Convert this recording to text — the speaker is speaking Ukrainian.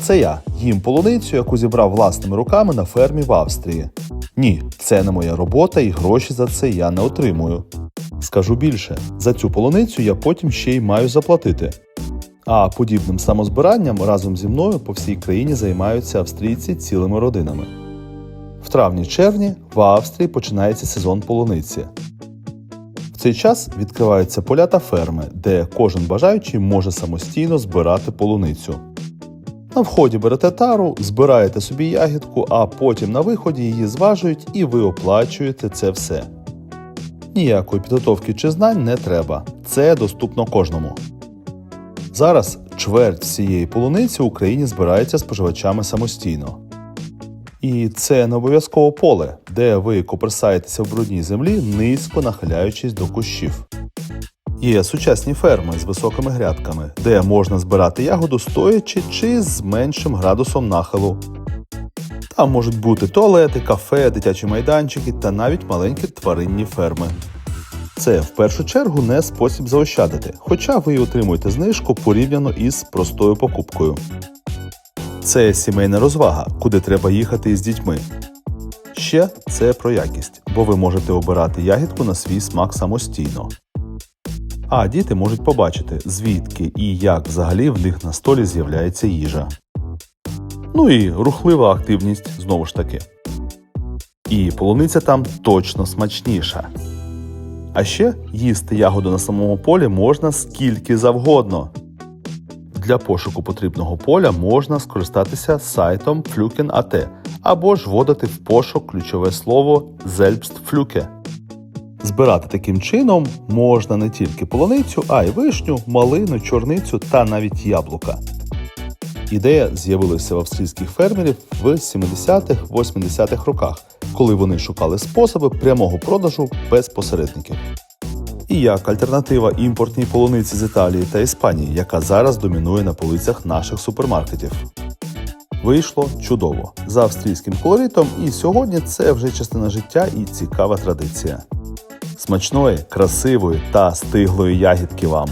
Це я їм полуницю, яку зібрав власними руками на фермі в Австрії. Ні, це не моя робота і гроші за це я не отримую. Скажу більше, за цю полуницю я потім ще й маю заплатити. А подібним самозбиранням разом зі мною по всій країні займаються австрійці цілими родинами. В травні-червні в Австрії починається сезон полуниці. В цей час відкриваються поля та ферми, де кожен бажаючий може самостійно збирати полуницю. На вході берете тару, збираєте собі ягідку, а потім на виході її зважують і ви оплачуєте це все. Ніякої підготовки чи знань не треба. Це доступно кожному. Зараз чверть всієї полуниці в Україні збирається споживачами самостійно. І це не обов'язково поле, де ви коперсаєтеся в брудній землі, низько нахиляючись до кущів. Є сучасні ферми з високими грядками, де можна збирати ягоду стоячи чи з меншим градусом нахилу. Там можуть бути туалети, кафе, дитячі майданчики та навіть маленькі тваринні ферми. Це в першу чергу не спосіб заощадити, хоча ви й отримуєте знижку порівняно із простою покупкою. Це сімейна розвага, куди треба їхати із дітьми. Ще це про якість, бо ви можете обирати ягідку на свій смак самостійно. А діти можуть побачити, звідки і як взагалі в них на столі з'являється їжа. Ну і рухлива активність знову ж таки. І полуниця там точно смачніша. А ще їсти ягоду на самому полі можна скільки завгодно. Для пошуку потрібного поля можна скористатися сайтом Fluken.at або ж вводити в пошук ключове слово Selbstfluke. Збирати таким чином можна не тільки полуницю, а й вишню, малину, чорницю та навіть яблука. Ідея з'явилася в австрійських фермерів в 70-80-х роках, коли вони шукали способи прямого продажу без посередників. І як альтернатива імпортній полуниці з Італії та Іспанії, яка зараз домінує на полицях наших супермаркетів. Вийшло чудово за австрійським колоритом, і сьогодні це вже частина життя і цікава традиція. Смачної, красивої та стиглої ягідки вам!